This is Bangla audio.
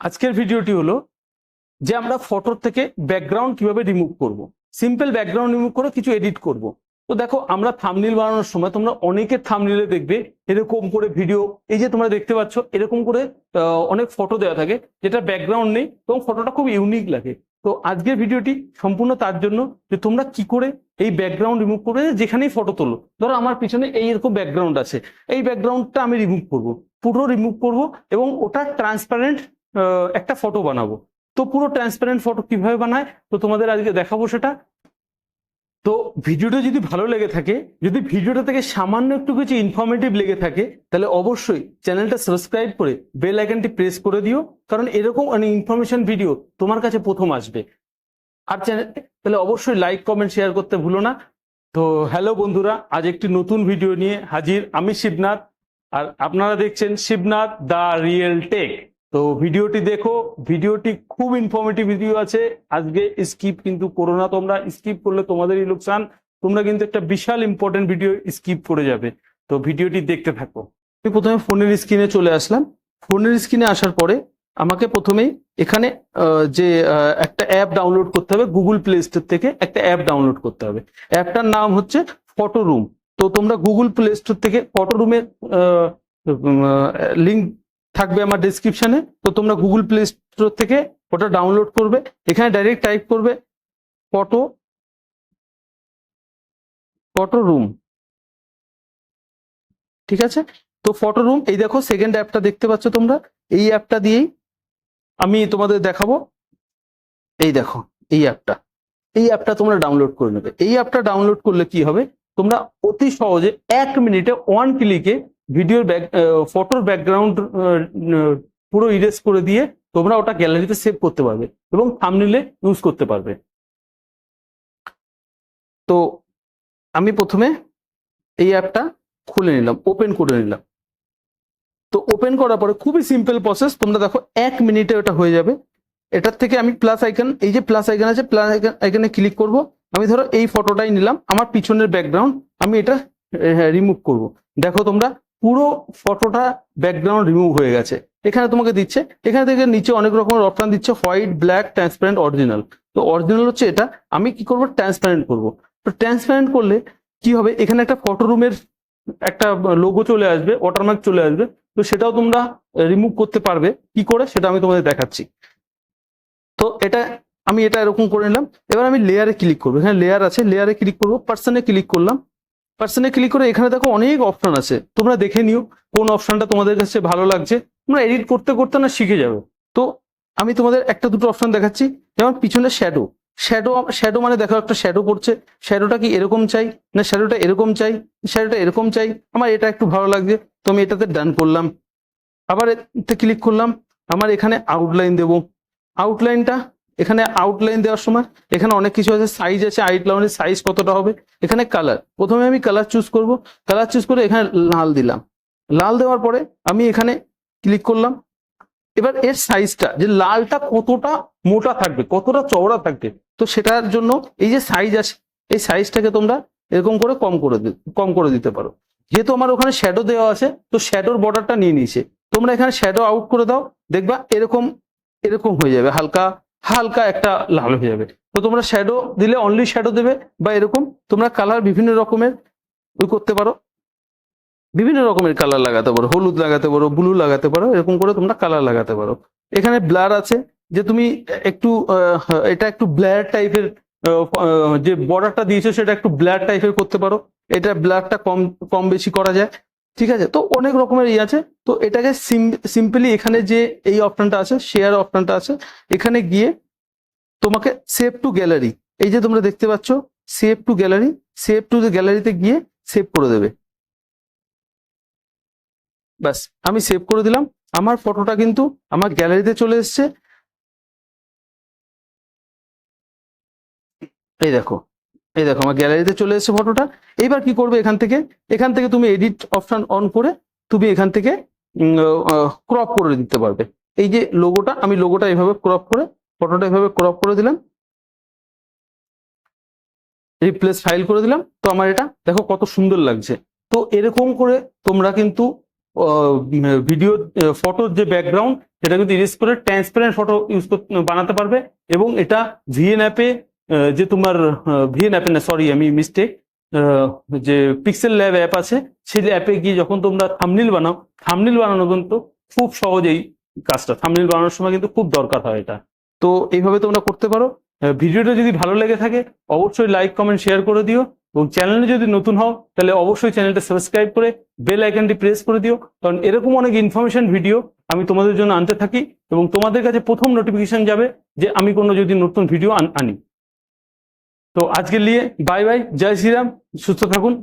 আজকের ভিডিওটি হলো যে আমরা ফটোর থেকে ব্যাকগ্রাউন্ড কীভাবে রিমুভ করব। সিম্পল ব্যাকগ্রাউন্ড রিমুভ করে কিছু এডিট করব। তো দেখো, আমরা থামনিল বানানোর সময় তোমরা অনেকের থামনিলে দেখবে, এরকম করে ভিডিও এই যে তোমরা দেখতে পাচ্ছ, এরকম করে অনেক ফটো দেওয়া থাকে, যেটা ব্যাকগ্রাউন্ড নেই, এবং ফটোটা খুব ইউনিক লাগে। তো আজকের ভিডিওটি সম্পূর্ণ তার জন্য যে তোমরা কি করে এই ব্যাকগ্রাউন্ড রিমুভ করে যেখানেই ফটো তোলো, ধরো আমার পিছনে এই এরকম ব্যাকগ্রাউন্ড আছে, এই ব্যাকগ্রাউন্ডটা আমি রিমুভ করব, পুরো রিমুভ করব, এবং ওটা ট্রান্সপারেন্ট একটা ফটো বানাবো। তো পুরো ট্রান্সপারেন্ট ফটো কীভাবে বানায়? তো তোমাদের আজকে দেখাবো সেটা। তো ভিডিওটা যদি ভালো লেগে থাকে, যদি ভিডিওটা থেকে সামান্য একটু কিছু ইনফরমেটিভ লেগে থাকে, তাহলে অবশ্যই চ্যানেলটা সাবস্ক্রাইব করে বেল আইকনটি প্রেস করে দিও, কারণ এরকম অনেক ইনফরমেশন ভিডিও তোমার কাছে প্রথম আসবে। আর চ্যানেল তাহলে অবশ্যই লাইক কমেন্ট শেয়ার করতে ভুলো না। তো হ্যালো বন্ধুরা, আজ একটি নতুন ভিডিও নিয়ে হাজির। আমি শিবনাথ, আর আপনারা দেখছেন শিবনাথ দা রিয়েল টেক। তো ভিডিওটি দেখো, ভিডিওটি খুব ইনফরমেটিভ ভিডিও আছে। আজকে স্কিপ কিন্তু করো না তোমরা। স্কিপ করলে তোমাদেরই লোকসান। তোমরা কিন্তু একটা বিশাল ইম্পর্টেন্ট ভিডিও স্কিপ করে যাবে। তো ভিডিওটি দেখতে থাকো। আমি প্রথমে ফোনের স্ক্রিনে চলে আসলাম। ফোনের স্ক্রিনে আসার পরে আমাকে প্রথমেই এখানে যে একটা অ্যাপ ডাউনলোড করতে হবে গুগল প্লে স্টোর থেকে একটা অ্যাপ ডাউনলোড করতে হবে। অ্যাপটার নাম হচ্ছে ফটো রুম তো তোমরা গুগল প্লে স্টোর থেকে ফটো রুমের লিঙ্ক থাকবে আমার ডিসক্রিপশনে তো তোমরা গুগল প্লে স্টোর থেকে ওটা ডাউনলোড করবে। এখানে ডাইরেক্ট টাইপ করবে ফটো ফটো রুম ঠিক আছে? তো ফটো রুম এই দেখো সেকেন্ড অ্যাপটা দেখতে পাচ্ছ তোমরা। এই অ্যাপটা দিয়েই আমি তোমাদের দেখাবো। এই দেখো, এই অ্যাপটা এই অ্যাপটা তোমরা ডাউনলোড করে নেবে। এই অ্যাপটা ডাউনলোড করলে কি হবে? তোমরা অতি সহজে এক মিনিটে ওয়ান ক্লিকে ভিডিওর ব্যাক ফটোর ব্যাকগ্রাউন্ড পুরো ইরেজ করে দিয়ে তোমরা ওটা গ্যালারিতে সেভ করতে পারবে এবং থামনিলে ইউজ করতে পারবে। তো আমি প্রথমে এই অ্যাপটা খুলে নিলাম ওপেন করে নিলাম। তো ওপেন করার পরে খুবই সিম্পল প্রসেস তোমরা দেখো এক মিনিটে ওটা হয়ে যাবে। এটার থেকে আমি প্লাস আইকন এই যে প্লাস আইকন আছে প্লাস আইকন আইকনে ক্লিক করব। আমি ধরো এই ফটোটাই নিলাম, আমার পিছনের ব্যাকগ্রাউন্ড আমি এটা রিমুভ করব। দেখো তোমরা পুরো ফটোটা ব্যাকগ্রাউন্ড রিমুভ হয়ে গেছে। এখানে তোমাকে দিচ্ছে, এখানে থেকে নিচে অনেক রকমের অপশন দিচ্ছে হোয়াইট ব্ল্যাক ট্রান্সপারেন্ট অরিজিনাল তো অরিজিনাল হচ্ছে এটা, আমি কি করব? ট্রান্সপারেন্ট করব। তো ট্রান্সপারেন্ট করলে কি হবে? এখানে একটা ফটো রুমের একটা লোগো চলে আসবে ওয়াটারমার্ক চলে আসবে। তো সেটাও তোমরা রিমুভ করতে পারবে। কি করে? সেটা আমি তোমাদের দেখাচ্ছি। তো এটা, আমি এটা এরকম করে নিলাম। এবার আমি লেয়ারে ক্লিক করব। এখানে লেয়ার আছে লেয়ারে ক্লিক করব পার্সনে ক্লিক করলাম। পার্সনে ক্লিক করে এখানে দেখো অনেক অপশন আছে। তোমরা দেখে নিও কোন অপশনটা তোমাদের কাছে ভালো লাগছে। তোমরা এডিট করতে করতে না শিখে যাবে। তো আমি তোমাদের একটা দুটো অপশন দেখাচ্ছি। যেমন পিছনে শ্যাডো শ্যাডো শ্যাডো মানে দেখো একটা শ্যাডো পড়ছে শ্যাডোটা কি এরকম চাই না শ্যাডোটা এরকম চাই? শ্যাডোটা এরকম চাই? আমার এটা একটু ভালো লাগছে। তো আমি এটাতে ডান করলাম। আবার এতে ক্লিক করলাম। আমার এখানে আউটলাইন দেবো। আউটলাইনটা এখানে আউটলাইন দেওয়ার সময়, এখানে অনেক কিছু আছে সাইজ আছে আউটলাইনের সাইজ কতটা হবে, এখানে কালার প্রথমে আমি কালার চুজ করব কালার চুজ করে এখানে লাল দিলাম। লাল দেওয়ার পরে আমি এখানে ক্লিক করলাম। এবার এর সাইজটা যে লালটা কতটা মোটা থাকবে, কতটা চওড়া থাকবে, তো সেটার জন্য এই যে সাইজ আছে, এই সাইজটাকে তোমরা এরকম করে কম করে কম করে দিতে পারো। যেহেতু আমার ওখানে শ্যাডো দেওয়া আছে, তো শ্যাডোর বর্ডারটা নিয়ে নিয়েছে। তোমরা এখানে শ্যাডো আউট করে দাও, দেখবা এরকম এরকম হয়ে যাবে, হালকা হালকা একটা লাল হয়ে যাবে। তো তোমরা শ্যাডো দিলে অনলি শ্যাডো দেবে বা এরকম তোমরা কালার বিভিন্ন রকমের ওই করতে পারো। বিভিন্ন রকমের কালার লাগাতে পারো, হলুদ লাগাতে পারো ব্লু লাগাতে পারো, এরকম করে তোমরা কালার লাগাতে পারো। এখানে ব্লার আছে যে তুমি একটু এটা একটু ব্ল্যার টাইপের যে বর্ডারটা দিয়েছ সেটা একটু ব্ল্যার টাইপের করতে পারো। এটা ব্ল্যারটা কম কম বেশি করা যায়। ঠিক আছে? তো অনেক রকমের ইয়ে আছে। তো এটাকে সিম্পলি এখানে যে এই অপশনটা আছে শেয়ার অপশনটা আছে, এখানে গিয়ে তোমাকে সেভ টু গ্যালারি এই যে তোমরা দেখতে পাচ্ছ save to gallery save to গ্যালারিতে গিয়ে সেভ করে দেবে। ব্যাস, আমি সেভ করে দিলাম। আমার ফটোটা কিন্তু আমার গ্যালারিতে চলে এসছে। এই দেখো এই দেখো, আমার গ্যালারিতে চলে এসেছে ফটোটা এইবার কি করবে এখান থেকে? এখান থেকে তুমি এডিট অপশন অন করে তুমি এখান থেকে ক্রপ করে দিতে পারবে। এই যে লোগোটা আমি লোগোটা এভাবে ক্রপ করে ফটোটা এভাবে ক্রপ করে দিলাম। রিপ্লেস ফাইল করে দিলাম। তো আমার এটা, দেখো কত সুন্দর লাগছে। তো এরকম করে তোমরা কিন্তু ভিডিও ফটোর যে ব্যাকগ্রাউন্ড সেটা কিন্তু ইরেজ করে ট্রান্সপারেন্ট ফটো ইউজ বানাতে পারবে। এবং এটা ভিএন অ্যাপে যে তোমার ভিএন অ্যাপে না সরি আমি মিস্টেক যে পিক্সেল ল্যাব অ্যাপ আছে, সেই অ্যাপে গিয়ে যখন তোমরা থামনিল বানাও থামনিল বানানো কিন্তু খুব সহজেই কাজটা থামনিল বানানোর সময় কিন্তু খুব দরকার হয় এটা। তো এইভাবে তোমরা করতে পারো। ভিডিওটা যদি ভালো লেগে থাকে, অবশ্যই লাইক কমেন্ট শেয়ার করে দিও এবং চ্যানেলে যদি নতুন হও, তাহলে অবশ্যই চ্যানেলটা সাবস্ক্রাইব করে বেল আইকনটি প্রেস করে দিও, কারণ এরকম অনেক ইনফরমেশন ভিডিও আমি তোমাদের জন্য আনতে থাকি এবং তোমাদের কাছে প্রথম নোটিফিকেশন যাবে যে আমি কোনো যদি নতুন ভিডিও আনি। তো আজকে নিয়ে বাই বাই জয় শ্রীরাম সুস্থ থাকুন